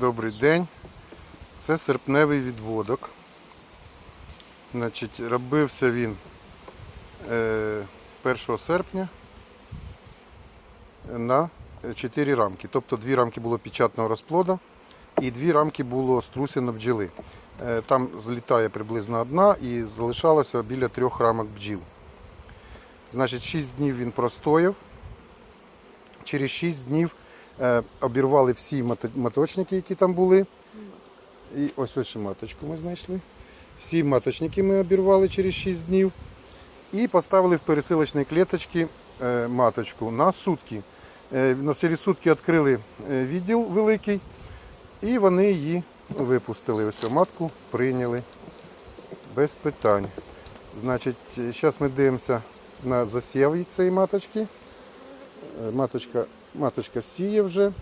Добрий день. Це серпневий відводок. Значить, робився він е, 1 серпня на 4 рамки. Тобто дві рамки було печатного розплоду і дві рамки було струсяно бджіли. Е, Там злітає приблизно одна і залишалося біля трьох рамок бджіл. Значить, 6 днів він простояв. Через 6 днів е, обірвали всі маточники, які там були. І ось ось маточку ми знайшли. Всі маточники ми обірвали через 6 днів. І поставили в пересилочні клеточки е, маточку на сутки. Е, Через сутки відкрили е, відділ великий, і вони її випустили. Ось матку прийняли без питань. Значить, зараз ми дивимося на засів цієї маточки. Е, Маточка, маточка сіє вже.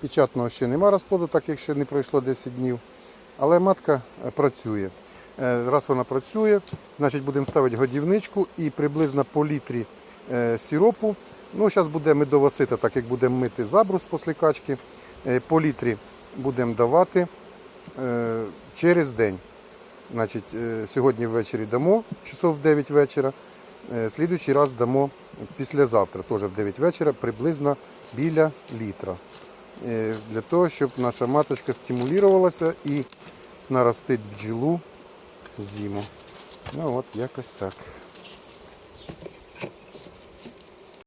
Печатного ще нема розплоду, так як ще не пройшло 10 днів. Але матка е, працює. Е, Раз вона працює, значить будемо ставити годівничку і приблизно по літрі сиропу. Ну, зараз буде медова сита, так як будемо мити забрус після качки. По літрі будемо давати через день. Значить, сьогодні ввечері дамо, часов 9 вечора. Е, Слідуючий раз дамо післязавтра, теж в 9 вечора, приблизно біля літра. Е, Для того, щоб наша маточка стимулювалася і наростить бджілу зиму. Ну от якось так.